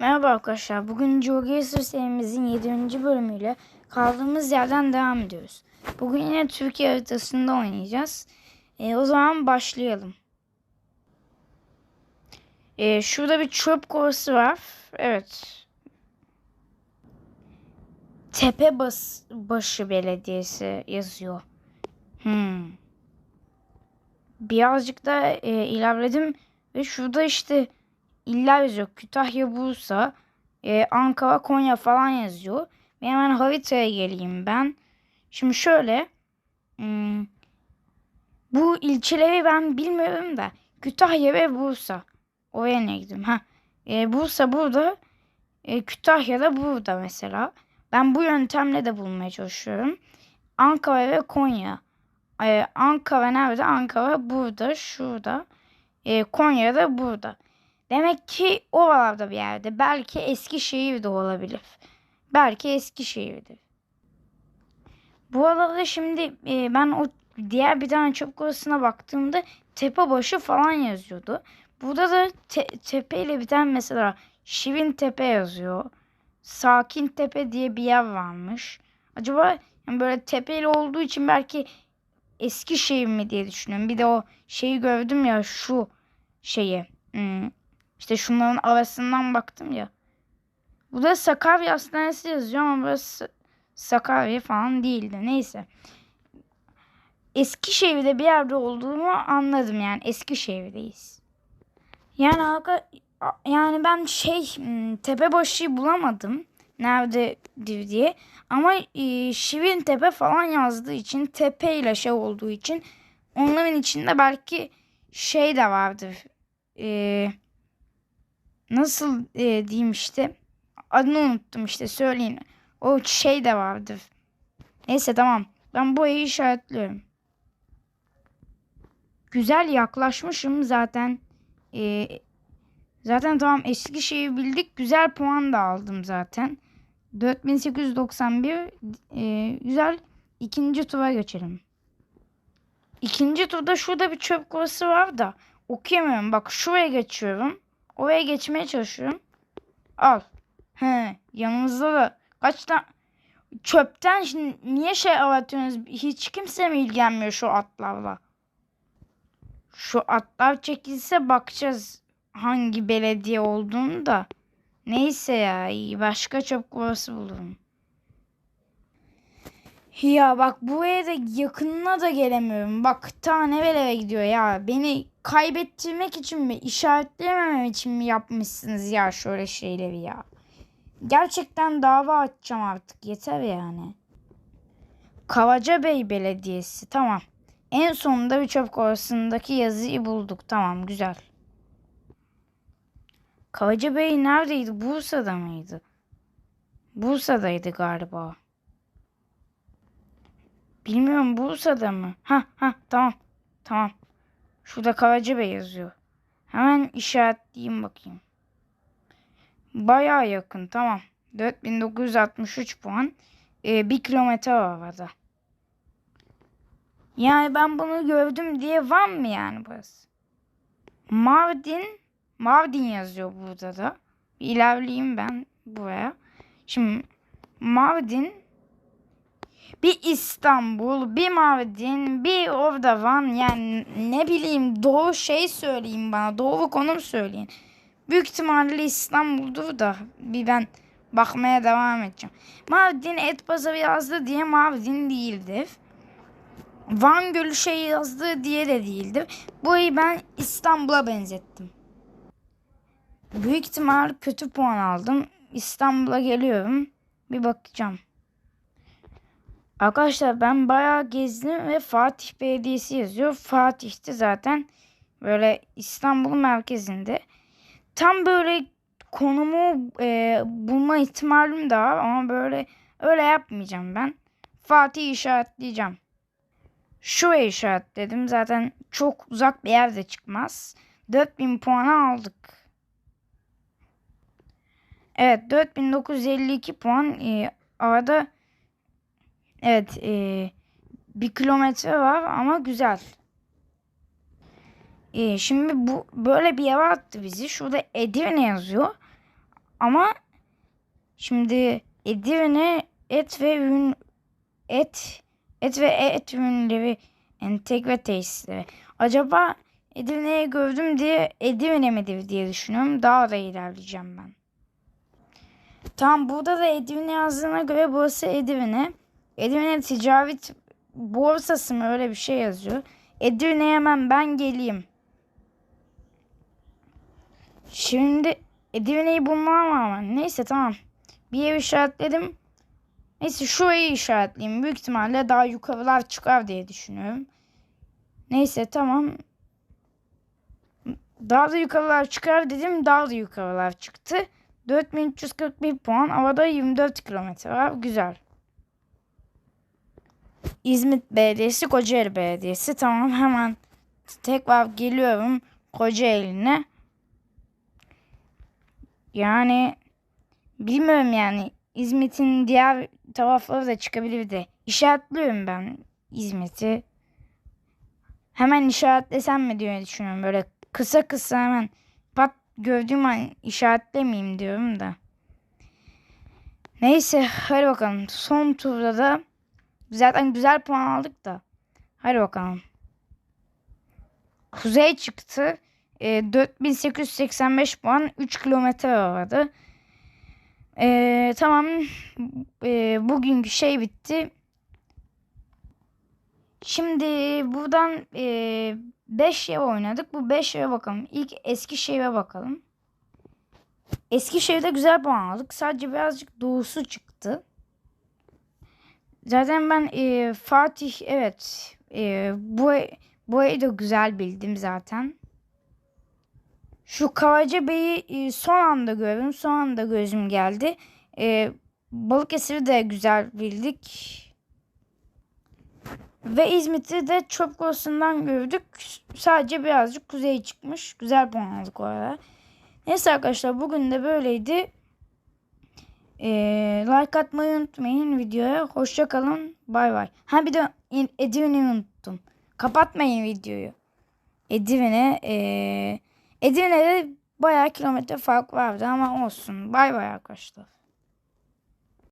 Merhaba arkadaşlar. Bugün GeoGuessr serimizin 7. bölümüyle kaldığımız yerden devam ediyoruz. Bugün yine Türkiye haritasında oynayacağız. Ee, o zaman başlayalım. Ee, şurada bir çöp kovası var. Evet. Tepe bas başı Belediyesi yazıyor. Hmm. Birazcık da e, ilerledim ve şurada işte iller yazıyor. Kütahya, Bursa, e, Ankara, Konya falan yazıyor. Ve hemen haritaya geleyim ben. Şimdi şöyle. hmm, bu ilçeleri ben bilmiyorum da. Kütahya ve Bursa. Oraya ne gidiyorum? Ha, e, Bursa burada. E, Kütahya da burada mesela. Ben bu yöntemle de bulmaya çalışıyorum. Ankara ve Konya. E, Ankara nerede? Ankara burada, şurada. E, Konya da burada. Demek ki oralarda bir yerde. Belki Eskişehir'de olabilir. Belki Eskişehir'de. Bu arada şimdi e, ben o diğer bir tane çöp kovasına baktığımda Tepebaşı falan yazıyordu. Burada da te, tepe ile biten mesela Şirin Tepe yazıyor. Sakin Tepe diye bir yer varmış. Acaba yani böyle tepeyle olduğu için belki Eskişehir mi diye düşünüyorum. Bir de o şeyi gördüm ya şu şeyi. Hmm, işte şunların arasından baktım ya. Bu da Sakarya Hastanesi yazıyor ama burası Sakarya falan değildi. Neyse. Eskişehir'de bir yerde olduğumu anladım yani Eskişehir'deyiz. Yani arka, yani ben şey hmm, Tepebaşı'yı bulamadım nerededir diye. Ama e, Şirin Tepe falan yazdığı için tepe ile şey olduğu için onların içinde belki şey de vardır. Eee nasıl e, diyeyim işte adını unuttum işte söyleyin. O şey de vardır. Neyse tamam. Ben bu ayı işaretliyorum. Güzel yaklaşmışım zaten. E, zaten tamam Eskişehir bildik. Güzel puan da aldım zaten. 4891 e, güzel. ikinci tura geçelim. İkinci turda şurada bir çöp kovası var da okuyamıyorum. Bak şuraya geçiyorum. Oraya geçmeye çalışıyorum. Al. He, yanımızda da kaç tane çöpten şimdi niye şey aratıyorsunuz? Hiç kimse mi ilgilenmiyor şu atlarla? Şu atlar çekilse bakacağız hangi belediye olduğunu da. Neyse ya başka çöp kovası bulurum. Ya bak buraya da yakınına da gelemiyorum. Bak tane eve gidiyor ya. Beni kaybettirmek için mi, işaretleyememem için mi yapmışsınız ya şöyle şeyleri ya. Gerçekten dava açacağım artık. Yeter yani. Kavaca Bey Belediyesi. Tamam. En sonunda bir çöp kovasındaki yazıyı bulduk. Tamam güzel. Kavaca Bey neredeydi? Bursa'da mıydı? Bursa'daydı galiba. Bilmiyorum Bursa'da mı? Ha ha tamam. Tamam. Şurada Kavaca Bey yazıyor. Hemen işaretleyeyim bakayım. Baya yakın tamam. 4963 puan. Ee, bir kilometre var arada. Yani ben bunu gördüm diye var mı yani burası? Mardin. Mardin yazıyor burada da. İlerleyeyim ben buraya. Şimdi Mardin bir İstanbul, bir Mardin, bir orada Van. Yani ne bileyim doğru şey söyleyin bana. Doğru konum söyleyin. Büyük ihtimalle İstanbul'dur da bir ben bakmaya devam edeceğim. Mardin et pazarı yazdı diye Mardin değildir. Van Gölü şey yazdı diye de değildir. Burayı ben İstanbul'a benzettim. Büyük ihtimal kötü puan aldım. İstanbul'a geliyorum. Bir bakacağım. Arkadaşlar ben bayağı gezdim ve Fatih Belediyesi yazıyor. Fatih'te zaten böyle İstanbul merkezinde. Tam böyle konumu e, bulma ihtimalim de var ama böyle öyle yapmayacağım ben. Fatih işaretleyeceğim. Şuraya işaretledim. Zaten çok uzak bir yerde çıkmaz. 4000 puanı aldık. Evet 4952 puan. E, arada Evet e, bir kilometre var ama güzel. E, şimdi bu böyle bir yere attı bizi. Şurada Edirne yazıyor. ama şimdi Edirne et ve ürün et et ve et ürünleri entegre tesisleri. Acaba Edirne'yi gördüm diye Edirne midir diye düşünüyorum. Daha da ilerleyeceğim ben. Tamam burada da Edirne yazdığına göre burası Edirne. Edirne ticaret borsası mı öyle bir şey yazıyor. Edirne'ye hemen ben geleyim. Şimdi Edirne'yi bulmam ama neyse tamam. Bir yer işaretledim. Neyse şurayı işaretleyeyim. Büyük ihtimalle daha yukarılar çıkar diye düşünüyorum. Neyse tamam. Daha da yukarılar çıkar dedim. Daha da yukarılar çıktı. 4341 puan. Havada 24 kilometre var. Güzel. İzmit Belediyesi, Kocaeli Belediyesi. Tamam hemen tekrar geliyorum Kocaeli'ne. Yani bilmiyorum yani İzmit'in diğer tarafları da çıkabilir de. İşaretliyorum ben İzmit'i. Hemen işaretlesem mi diye düşünüyorum. Böyle kısa kısa hemen pat gördüğüm an işaretlemeyeyim diyorum da. Neyse hadi bakalım. Son turda da zaten güzel puan aldık da. Hadi bakalım. Kuzey çıktı. E, 4885 puan 3 kilometre vardı. E, tamam. E, bugünkü şey bitti. Şimdi buradan 5 e, ev oynadık. Bu 5 eve bakalım. İlk Eskişehir'e bakalım. Eskişehir'de güzel puan aldık. Sadece birazcık doğusu çıktı. Zaten ben e, Fatih evet e, bu bu da güzel bildim zaten. Şu Kavaca Bey'i e, son anda gördüm. Son anda gözüm geldi. E, Balıkesir'i de güzel bildik. Ve İzmit'i de çöp kovasından gördük. Sadece birazcık kuzeye çıkmış. Güzel puan aldık o ara. Neyse arkadaşlar bugün de böyleydi. Ee, like atmayı unutmayın videoya. Hoşça kalın. Bay bay. Ha bir de Edirne'yi unuttum. Kapatmayın videoyu. Edirne ee, Edirne'de bayağı kilometre fark vardı ama olsun. Bay bay arkadaşlar.